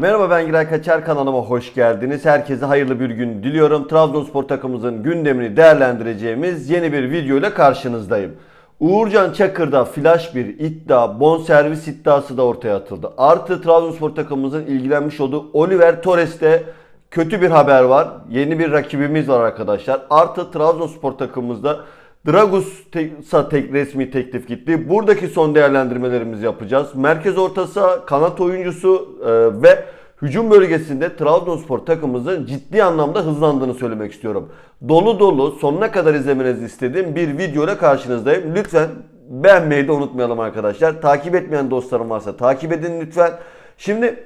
Merhaba ben Giray Kaçar kanalıma hoş geldiniz. Herkese hayırlı bir gün diliyorum. Trabzonspor takımımızın gündemini değerlendireceğimiz yeni bir video ile karşınızdayım. Uğurcan Çakır'da flash bir iddia, bonservis iddiası da ortaya atıldı. Artı Trabzonspor takımımızın ilgilenmiş olduğu Oliver Torres'te kötü bir haber var. Yeni bir rakibimiz var arkadaşlar. Artı Trabzonspor takımımızda Dragus'a tek resmi teklif gitti. Buradaki son değerlendirmelerimizi yapacağız. Merkez ortası, kanat oyuncusu e, ve hücum bölgesinde Trabzonspor takımımızın ciddi anlamda hızlandığını söylemek istiyorum. Dolu dolu sonuna kadar izlemenizi istediğim bir video karşınızdayım. Lütfen beğenmeyi de unutmayalım arkadaşlar. Takip etmeyen dostlarım varsa takip edin lütfen. Şimdi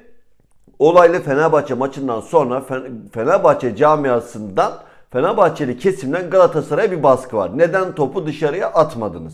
olaylı Fenerbahçe maçından sonra Fen- Fenerbahçe camiasından Fenerbahçeli kesimden Galatasaray'a bir baskı var. Neden topu dışarıya atmadınız?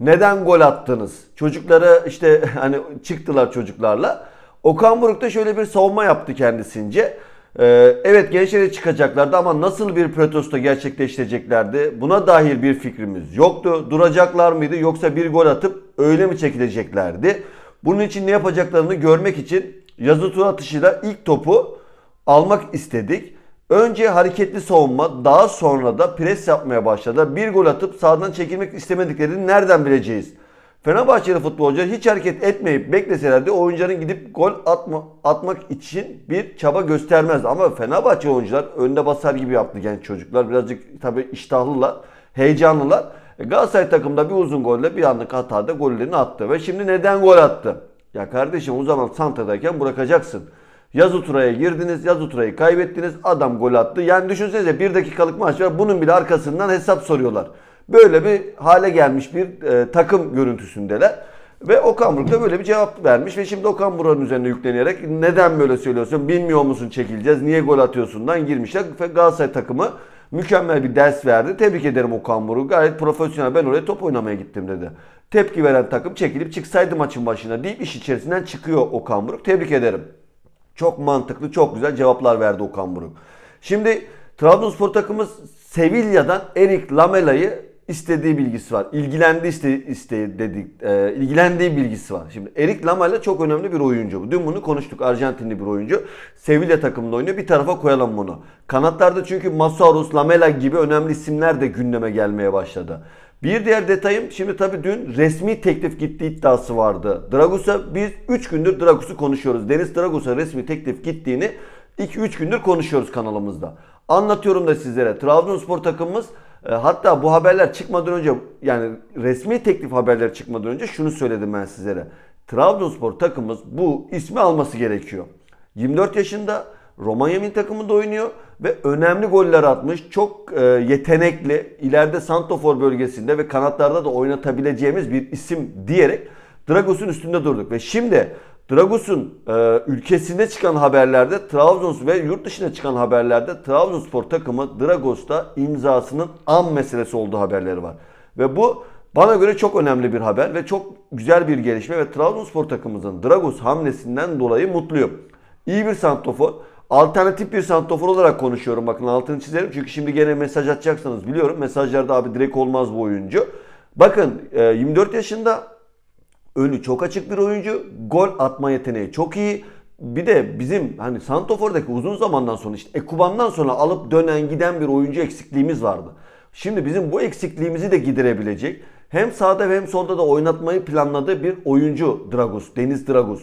Neden gol attınız? Çocukları işte hani çıktılar çocuklarla. Okan Buruk da şöyle bir savunma yaptı kendisince. Ee, evet gençlere çıkacaklardı ama nasıl bir protesto gerçekleştireceklerdi? Buna dair bir fikrimiz yoktu. Duracaklar mıydı yoksa bir gol atıp öyle mi çekileceklerdi? Bunun için ne yapacaklarını görmek için yazı tur atışıyla ilk topu almak istedik. Önce hareketli savunma, daha sonra da pres yapmaya başladı. Bir gol atıp sağdan çekilmek istemediklerini nereden bileceğiz? Fenerbahçeli futbolcular hiç hareket etmeyip bekleselerdi oyuncuların gidip gol atma, atmak için bir çaba göstermez. Ama Fenerbahçe oyuncular önde basar gibi yaptı genç çocuklar. Birazcık tabii iştahlılar, heyecanlılar. E, Galatasaray takımda bir uzun golle bir anlık hatada gollerini attı. Ve şimdi neden gol attı? Ya kardeşim o zaman Santa'dayken bırakacaksın. Yazı turaya girdiniz, yazı turayı kaybettiniz, adam gol attı. Yani düşünsenize bir dakikalık maç var, bunun bile arkasından hesap soruyorlar. Böyle bir hale gelmiş bir e, takım görüntüsündeler. Ve Okan Buruk da böyle bir cevap vermiş ve şimdi Okan Buruk'un üzerine yüklenerek neden böyle söylüyorsun, bilmiyor musun çekileceğiz, niye gol atıyorsundan girmişler. Ve Galatasaray takımı mükemmel bir ders verdi. Tebrik ederim Okan Buruk. Gayet profesyonel ben oraya top oynamaya gittim dedi. Tepki veren takım çekilip çıksaydı maçın başına deyip iş içerisinden çıkıyor Okan Buruk. Tebrik ederim. Çok mantıklı, çok güzel cevaplar verdi Okan Buruk. Şimdi Trabzonspor takımı Sevilla'dan Erik Lamela'yı istediği bilgisi var. İlgilendi iste, iste dedik. E, ilgilendiği bilgisi var. Şimdi Erik Lamela çok önemli bir oyuncu. Dün bunu konuştuk. Arjantinli bir oyuncu. Sevilla takımında oynuyor. Bir tarafa koyalım bunu. Kanatlarda çünkü Masaurus, Lamela gibi önemli isimler de gündeme gelmeye başladı. Bir diğer detayım şimdi tabii dün resmi teklif gitti iddiası vardı. Dragus'a biz 3 gündür Dragus'u konuşuyoruz. Deniz Dragus'a resmi teklif gittiğini 2-3 gündür konuşuyoruz kanalımızda. Anlatıyorum da sizlere. Trabzonspor takımımız e, hatta bu haberler çıkmadan önce yani resmi teklif haberleri çıkmadan önce şunu söyledim ben sizlere. Trabzonspor takımımız bu ismi alması gerekiyor. 24 yaşında Romanya milli takımında oynuyor ve önemli goller atmış. Çok e, yetenekli, ileride santofor bölgesinde ve kanatlarda da oynatabileceğimiz bir isim diyerek Dragos'un üstünde durduk. Ve şimdi Dragos'un e, ülkesinde çıkan haberlerde Trabzonspor ve yurt dışına çıkan haberlerde Trabzonspor takımı Dragos'ta imzasının an meselesi olduğu haberleri var. Ve bu bana göre çok önemli bir haber ve çok güzel bir gelişme ve Trabzonspor takımımızın Dragos hamlesinden dolayı mutluyum. İyi bir santofor. Alternatif bir santofor olarak konuşuyorum. Bakın altını çizerim. Çünkü şimdi gene mesaj atacaksınız biliyorum. Mesajlarda abi direkt olmaz bu oyuncu. Bakın e, 24 yaşında önü çok açık bir oyuncu. Gol atma yeteneği çok iyi. Bir de bizim hani Santofor'daki uzun zamandan sonra işte Ekuban'dan sonra alıp dönen giden bir oyuncu eksikliğimiz vardı. Şimdi bizim bu eksikliğimizi de giderebilecek hem sağda hem solda da oynatmayı planladığı bir oyuncu Dragus, Deniz Dragus.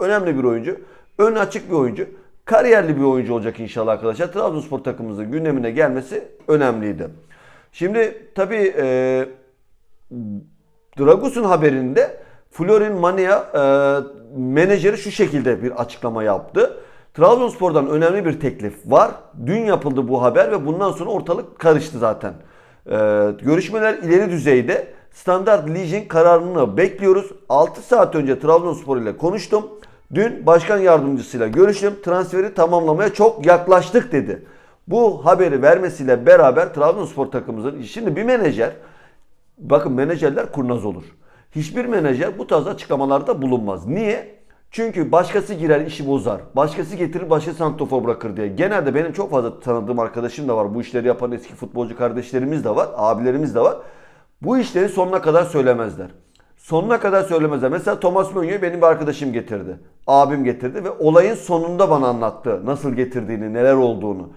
Önemli bir oyuncu. Ön açık bir oyuncu. Kariyerli bir oyuncu olacak inşallah arkadaşlar. Trabzonspor takımımızın gündemine gelmesi önemliydi. Şimdi tabii e, Dragus'un haberinde Florin Mania e, menajeri şu şekilde bir açıklama yaptı. Trabzonspor'dan önemli bir teklif var. Dün yapıldı bu haber ve bundan sonra ortalık karıştı zaten. E, görüşmeler ileri düzeyde. Standart Legion kararını bekliyoruz. 6 saat önce Trabzonspor ile konuştum. Dün başkan yardımcısıyla görüştüm. Transferi tamamlamaya çok yaklaştık dedi. Bu haberi vermesiyle beraber Trabzonspor takımımızın şimdi bir menajer bakın menajerler kurnaz olur. Hiçbir menajer bu tarz açıklamalarda bulunmaz. Niye? Çünkü başkası girer işi bozar. Başkası getirir başka santrofor bırakır diye. Genelde benim çok fazla tanıdığım arkadaşım da var. Bu işleri yapan eski futbolcu kardeşlerimiz de var. Abilerimiz de var. Bu işleri sonuna kadar söylemezler. Sonuna kadar söylemezler. Mesela Thomas Mourinho'yu benim bir arkadaşım getirdi. Abim getirdi ve olayın sonunda bana anlattı nasıl getirdiğini, neler olduğunu.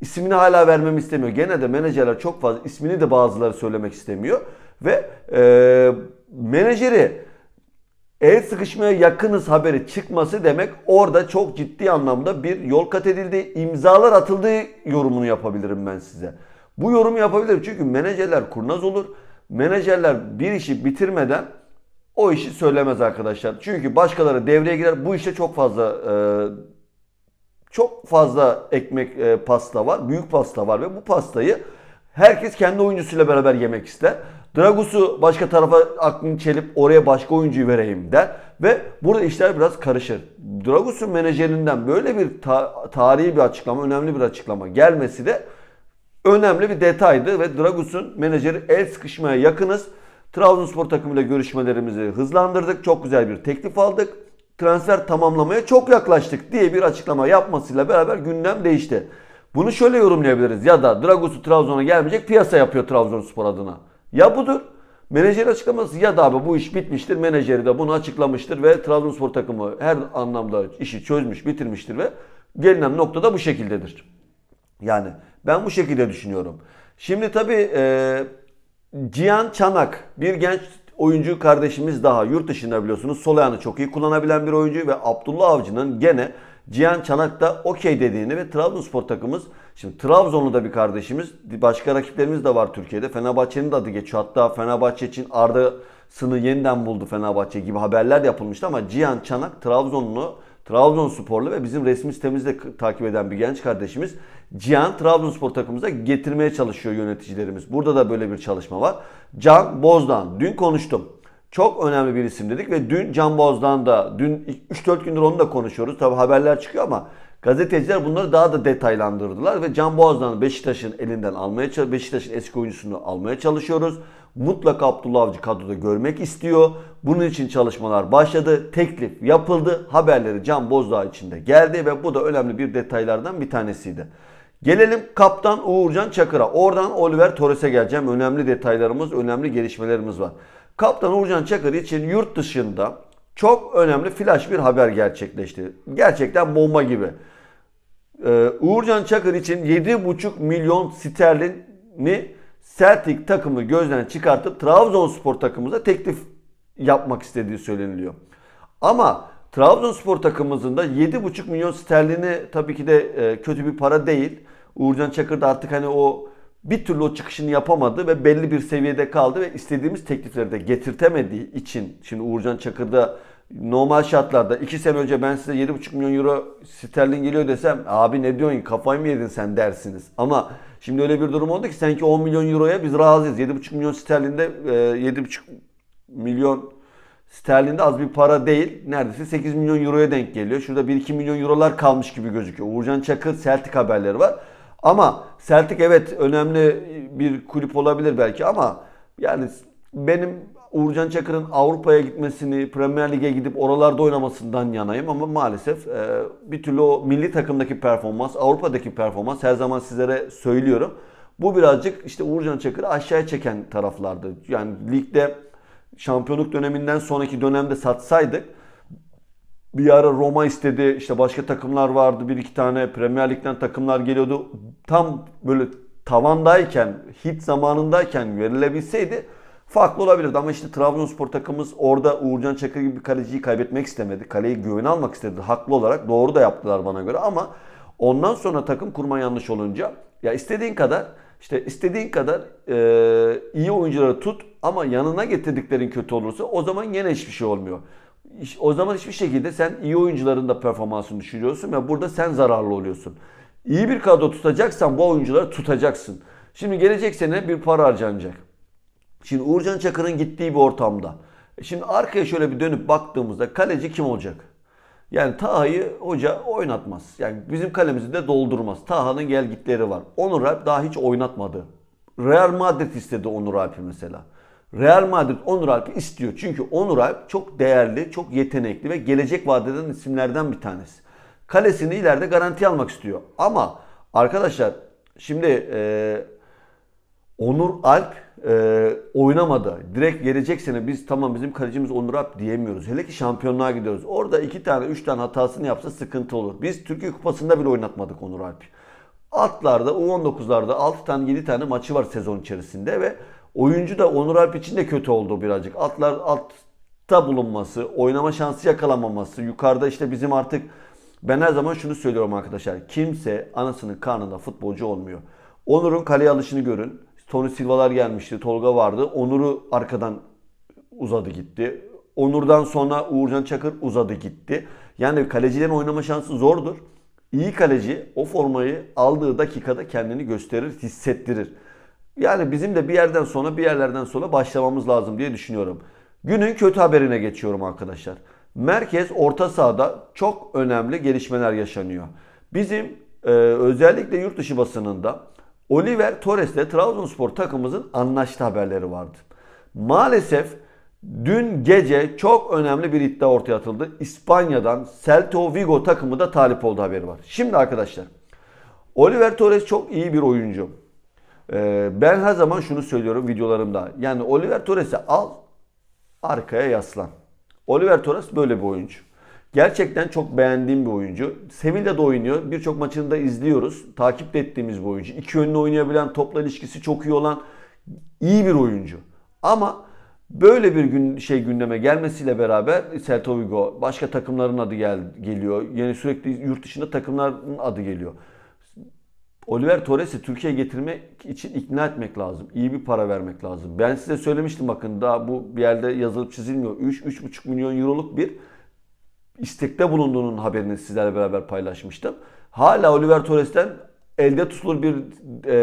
İsmini hala vermemi istemiyor. Gene de menajerler çok fazla ismini de bazıları söylemek istemiyor. Ve e, menajeri el sıkışmaya yakınız haberi çıkması demek orada çok ciddi anlamda bir yol kat edildi, imzalar atıldığı yorumunu yapabilirim ben size. Bu yorumu yapabilirim çünkü menajerler kurnaz olur. Menajerler bir işi bitirmeden o işi söylemez arkadaşlar. Çünkü başkaları devreye girer. Bu işte çok fazla e, çok fazla ekmek e, pasta var. Büyük pasta var ve bu pastayı herkes kendi oyuncusuyla beraber yemek ister. Dragus'u başka tarafa aklını çelip oraya başka oyuncuyu vereyim der. Ve burada işler biraz karışır. Dragus'un menajerinden böyle bir ta- tarihi bir açıklama, önemli bir açıklama gelmesi de önemli bir detaydı. Ve Dragus'un menajeri el sıkışmaya yakınız. Trabzonspor takımıyla görüşmelerimizi hızlandırdık. Çok güzel bir teklif aldık. Transfer tamamlamaya çok yaklaştık diye bir açıklama yapmasıyla beraber gündem değişti. Bunu şöyle yorumlayabiliriz. Ya da Dragus'u Trabzon'a gelmeyecek piyasa yapıyor Trabzonspor adına. Ya budur. Menajer açıklaması ya da abi bu iş bitmiştir. Menajeri de bunu açıklamıştır ve Trabzonspor takımı her anlamda işi çözmüş, bitirmiştir ve gelinen noktada bu şekildedir. Yani ben bu şekilde düşünüyorum. Şimdi tabii e, Cihan Çanak bir genç oyuncu kardeşimiz daha yurt dışında biliyorsunuz. Sol ayağını çok iyi kullanabilen bir oyuncu ve Abdullah Avcı'nın gene Cihan Çanak'ta okey dediğini ve Trabzonspor takımımız şimdi Trabzonlu da bir kardeşimiz başka rakiplerimiz de var Türkiye'de. Fenerbahçe'nin de adı geçiyor. Hatta Fenerbahçe için Arda'sını yeniden buldu Fenerbahçe gibi haberler yapılmıştı ama Cihan Çanak Trabzonlu Trabzonsporlu ve bizim resmi sitemizde takip eden bir genç kardeşimiz Cihan Trabzonspor takımımıza getirmeye çalışıyor yöneticilerimiz. Burada da böyle bir çalışma var. Can Bozdan. Dün konuştum. Çok önemli bir isim dedik ve dün Can Bozdan da dün 3-4 gündür onu da konuşuyoruz. Tabi haberler çıkıyor ama gazeteciler bunları daha da detaylandırdılar ve Can Boğaz'dan Beşiktaş'ın elinden almaya Beşiktaş'ın eski oyuncusunu almaya çalışıyoruz. Mutlaka Abdullah Avcı kadroda görmek istiyor. Bunun için çalışmalar başladı. Teklif yapıldı. Haberleri Can Bozdağ içinde geldi ve bu da önemli bir detaylardan bir tanesiydi. Gelelim kaptan Uğurcan Çakır'a. Oradan Oliver Torres'e geleceğim. Önemli detaylarımız, önemli gelişmelerimiz var. Kaptan Uğurcan Çakır için yurt dışında çok önemli flash bir haber gerçekleşti. Gerçekten bomba gibi. Ee, Uğurcan Çakır için 7,5 milyon sterlini Celtic takımı gözden çıkartıp Trabzonspor takımımıza teklif yapmak istediği söyleniliyor. Ama Trabzonspor takımımızın da 7,5 milyon sterlini tabii ki de e, kötü bir para değil. Uğurcan Çakır da artık hani o bir türlü o çıkışını yapamadı ve belli bir seviyede kaldı ve istediğimiz teklifleri de getirtemediği için şimdi Uğurcan Çakır da normal şartlarda 2 sene önce ben size 7,5 milyon euro sterlin geliyor desem abi ne diyorsun kafayı mı yedin sen dersiniz. Ama şimdi öyle bir durum oldu ki sanki 10 milyon euroya biz razıyız. 7,5 milyon sterlinde 7,5 milyon sterlinde az bir para değil. Neredeyse 8 milyon euroya denk geliyor. Şurada 1-2 milyon eurolar kalmış gibi gözüküyor. Uğurcan Çakır Celtic haberleri var. Ama Celtic evet önemli bir kulüp olabilir belki ama yani benim Uğurcan Çakır'ın Avrupa'ya gitmesini, Premier Lig'e gidip oralarda oynamasından yanayım ama maalesef e, bir türlü o milli takımdaki performans, Avrupa'daki performans her zaman sizlere söylüyorum. Bu birazcık işte Uğurcan Çakır'ı aşağıya çeken taraflardı. Yani ligde şampiyonluk döneminden sonraki dönemde satsaydık bir ara Roma istedi. işte başka takımlar vardı. Bir iki tane Premier Lig'den takımlar geliyordu. Tam böyle tavandayken, hit zamanındayken verilebilseydi farklı olabilirdi. Ama işte Trabzonspor takımımız orada Uğurcan Çakır gibi bir kaleciyi kaybetmek istemedi. Kaleyi güvene almak istedi. Haklı olarak doğru da yaptılar bana göre ama ondan sonra takım kurma yanlış olunca ya istediğin kadar işte istediğin kadar e, iyi oyuncuları tut ama yanına getirdiklerin kötü olursa o zaman yine hiçbir şey olmuyor. O zaman hiçbir şekilde sen iyi oyuncuların da performansını düşürüyorsun ve burada sen zararlı oluyorsun. İyi bir kadro tutacaksan bu oyuncuları tutacaksın. Şimdi gelecek sene bir para harcanacak. Şimdi Uğurcan Çakır'ın gittiği bir ortamda. Şimdi arkaya şöyle bir dönüp baktığımızda kaleci kim olacak? Yani Taha'yı hoca oynatmaz. Yani bizim kalemizi de doldurmaz. Taha'nın gel gitleri var. Onur Alp daha hiç oynatmadı. Real Madrid istedi Onur Alp'i mesela. Real Madrid Onur Alp'i istiyor. Çünkü Onur Alp çok değerli, çok yetenekli ve gelecek vadeden isimlerden bir tanesi. Kalesini ileride garanti almak istiyor. Ama arkadaşlar şimdi e, Onur Alp e, oynamadı. Direkt gelecek sene biz tamam bizim kalecimiz Onur Alp diyemiyoruz. Hele ki şampiyonluğa gidiyoruz. Orada iki tane, üç tane hatasını yapsa sıkıntı olur. Biz Türkiye Kupası'nda bile oynatmadık Onur Alp'i. Atlarda, U19'larda 6 tane 7 tane maçı var sezon içerisinde ve oyuncu da Onur Alp için de kötü oldu birazcık. Atlar altta bulunması, oynama şansı yakalamaması, yukarıda işte bizim artık ben her zaman şunu söylüyorum arkadaşlar. Kimse anasının karnında futbolcu olmuyor. Onur'un kaleye alışını görün. Tony Silva'lar gelmişti, Tolga vardı. Onur'u arkadan uzadı gitti. Onur'dan sonra Uğurcan Çakır uzadı gitti. Yani kalecilerin oynama şansı zordur. İyi kaleci o formayı aldığı dakikada kendini gösterir, hissettirir. Yani bizim de bir yerden sonra bir yerlerden sonra başlamamız lazım diye düşünüyorum. Günün kötü haberine geçiyorum arkadaşlar. Merkez orta sahada çok önemli gelişmeler yaşanıyor. Bizim e, özellikle yurt dışı basınında Oliver Torres'le Trabzonspor takımımızın anlaştı haberleri vardı. Maalesef dün gece çok önemli bir iddia ortaya atıldı. İspanya'dan Celta Vigo takımı da talip oldu haberi var. Şimdi arkadaşlar Oliver Torres çok iyi bir oyuncu. Ee, ben her zaman şunu söylüyorum videolarımda. Yani Oliver Torres'i al arkaya yaslan. Oliver Torres böyle bir oyuncu. Gerçekten çok beğendiğim bir oyuncu. Sevilla'da oynuyor. Birçok maçını da izliyoruz. Takip de ettiğimiz bir oyuncu. İki yönlü oynayabilen, topla ilişkisi çok iyi olan iyi bir oyuncu. Ama böyle bir gün şey gündeme gelmesiyle beraber Celta Vigo başka takımların adı gel, geliyor. Yani sürekli yurt dışında takımların adı geliyor. Oliver Torres'i Türkiye'ye getirmek için ikna etmek lazım. İyi bir para vermek lazım. Ben size söylemiştim bakın daha bu bir yerde yazılıp çizilmiyor. 3-3,5 milyon euroluk bir istekte bulunduğunun haberini sizlerle beraber paylaşmıştım. Hala Oliver Torres'ten elde tutulur bir e,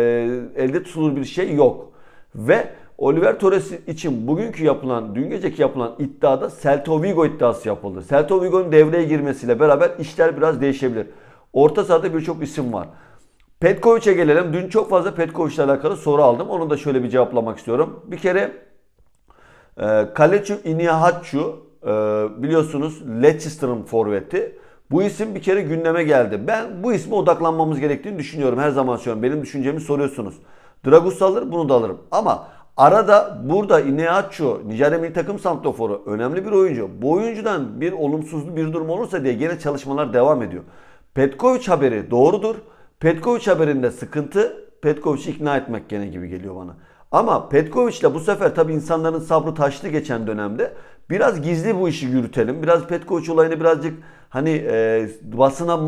elde tutulur bir şey yok. Ve Oliver Torres için bugünkü yapılan, dün geceki yapılan iddiada Celta Vigo iddiası yapıldı. Celta Vigo'nun devreye girmesiyle beraber işler biraz değişebilir. Orta sahada birçok isim var. Petkovic'e gelelim. Dün çok fazla Petkovic'le alakalı soru aldım. Onu da şöyle bir cevaplamak istiyorum. Bir kere e, Kaleçu Inihatçu e, biliyorsunuz Leicester'ın forveti. Bu isim bir kere gündeme geldi. Ben bu isme odaklanmamız gerektiğini düşünüyorum. Her zaman söylüyorum. Benim düşüncemi soruyorsunuz. Dragus alır bunu da alırım. Ama arada burada Ineacho, Nijerya milli takım santroforu önemli bir oyuncu. Bu oyuncudan bir olumsuz bir durum olursa diye gene çalışmalar devam ediyor. Petkovic haberi doğrudur. Petkovic haberinde sıkıntı Petkovic'i ikna etmek gene gibi geliyor bana. Ama Petkovic'le bu sefer tabii insanların sabrı taştı geçen dönemde. Biraz gizli bu işi yürütelim. Biraz Petkovic olayını birazcık hani e, basına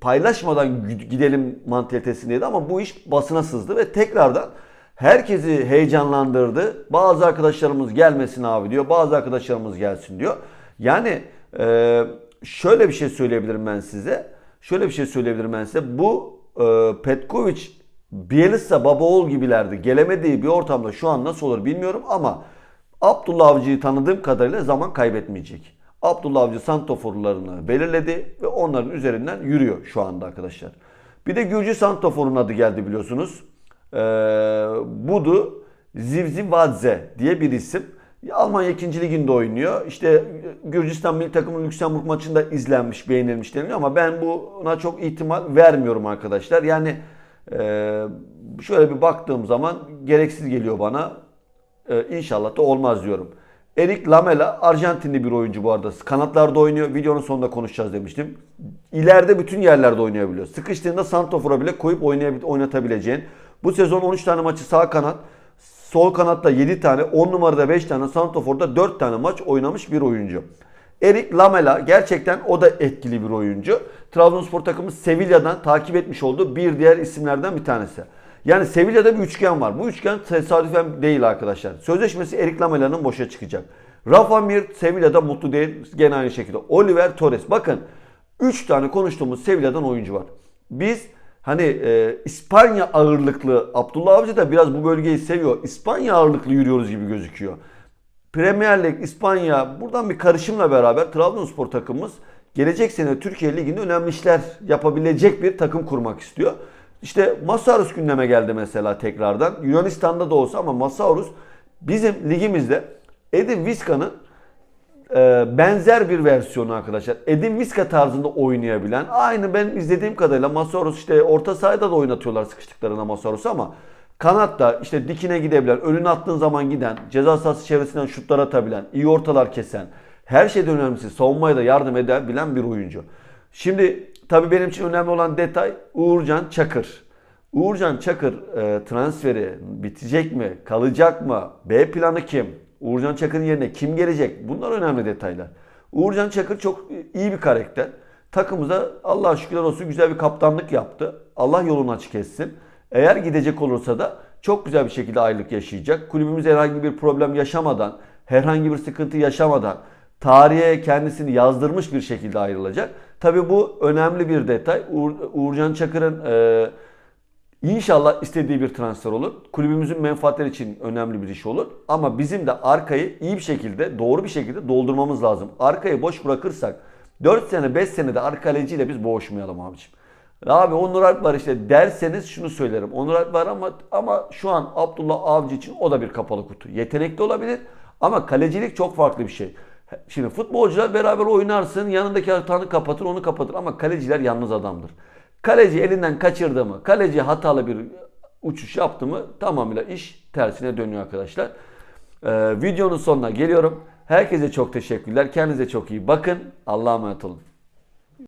paylaşmadan gidelim mantalitesindeydi ama bu iş basına sızdı ve tekrardan herkesi heyecanlandırdı. Bazı arkadaşlarımız gelmesin abi diyor. Bazı arkadaşlarımız gelsin diyor. Yani e, şöyle bir şey söyleyebilirim ben size. Şöyle bir şey söyleyebilirim ben size. Bu e, Petkovic Bielsa Babaoğul gibilerdi. Gelemediği bir ortamda şu an nasıl olur bilmiyorum ama Abdullah Avcı'yı tanıdığım kadarıyla zaman kaybetmeyecek. Abdullah Avcı santoforlarını belirledi ve onların üzerinden yürüyor şu anda arkadaşlar. Bir de Gürcü santoforun adı geldi biliyorsunuz. Ee, Budu Zivzivadze diye bir isim. Almanya 2. liginde oynuyor. İşte Gürcistan milli takımın Lüksemburg maçında izlenmiş, beğenilmiş deniliyor ama ben buna çok ihtimal vermiyorum arkadaşlar. Yani şöyle bir baktığım zaman gereksiz geliyor bana. E, inşallah da olmaz diyorum. Erik Lamela Arjantinli bir oyuncu bu arada. Kanatlarda oynuyor. Videonun sonunda konuşacağız demiştim. İleride bütün yerlerde oynayabiliyor. Sıkıştığında Santofor'a bile koyup oynatabileceğin. Bu sezon 13 tane maçı sağ kanat. Sol kanatta 7 tane, 10 numarada 5 tane, Santofor'da 4 tane maç oynamış bir oyuncu. Erik Lamela gerçekten o da etkili bir oyuncu. Trabzonspor takımı Sevilla'dan takip etmiş olduğu bir diğer isimlerden bir tanesi. Yani Sevilla'da bir üçgen var. Bu üçgen tesadüfen değil arkadaşlar. Sözleşmesi Erik Lamela'nın boşa çıkacak. Rafa Mir Sevilla'da mutlu değil. Gene aynı şekilde. Oliver Torres. Bakın 3 tane konuştuğumuz Sevilla'dan oyuncu var. Biz hani e, İspanya ağırlıklı Abdullah Avcı da biraz bu bölgeyi seviyor. İspanya ağırlıklı yürüyoruz gibi gözüküyor. Premier Lig, İspanya buradan bir karışımla beraber Trabzonspor takımımız gelecek sene Türkiye Ligi'nde önemli işler yapabilecek bir takım kurmak istiyor. İşte Masaurus gündeme geldi mesela tekrardan. Yunanistan'da da olsa ama Masaurus bizim ligimizde Edin Vizca'nın e, benzer bir versiyonu arkadaşlar. Edin Vizca tarzında oynayabilen. Aynı ben izlediğim kadarıyla Masaurus işte orta sahada da oynatıyorlar sıkıştıklarına Masaurus'u ama Kanatta işte dikine gidebilen, önüne attığın zaman giden, ceza sahası çevresinden şutlar atabilen, iyi ortalar kesen, her şeyden önemlisi savunmaya da yardım edebilen bir oyuncu. Şimdi tabii benim için önemli olan detay Uğurcan Çakır. Uğurcan Çakır e, transferi bitecek mi, kalacak mı, B planı kim, Uğurcan Çakır'ın yerine kim gelecek bunlar önemli detaylar. Uğurcan Çakır çok iyi bir karakter. Takımıza Allah'a şükürler olsun güzel bir kaptanlık yaptı. Allah yolunu açık etsin. Eğer gidecek olursa da çok güzel bir şekilde aylık yaşayacak. Kulübümüz herhangi bir problem yaşamadan, herhangi bir sıkıntı yaşamadan tarihe kendisini yazdırmış bir şekilde ayrılacak. Tabii bu önemli bir detay. Uğur, Uğurcan Çakır'ın e, İnşallah istediği bir transfer olur. Kulübümüzün menfaatleri için önemli bir iş olur. Ama bizim de arkayı iyi bir şekilde, doğru bir şekilde doldurmamız lazım. Arkayı boş bırakırsak 4 sene 5 senede arka kaleciyle biz boğuşmayalım abiciğim. Abi Onur Alp var işte derseniz şunu söylerim. Onur Alp var ama ama şu an Abdullah Avcı için o da bir kapalı kutu. Yetenekli olabilir ama kalecilik çok farklı bir şey. Şimdi futbolcular beraber oynarsın, yanındaki hatanı kapatır, onu kapatır ama kaleciler yalnız adamdır. Kaleci elinden kaçırdı mı, kaleci hatalı bir uçuş yaptı mı tamamıyla iş tersine dönüyor arkadaşlar. Ee, videonun sonuna geliyorum. Herkese çok teşekkürler. Kendinize çok iyi bakın. Allah'a emanet olun.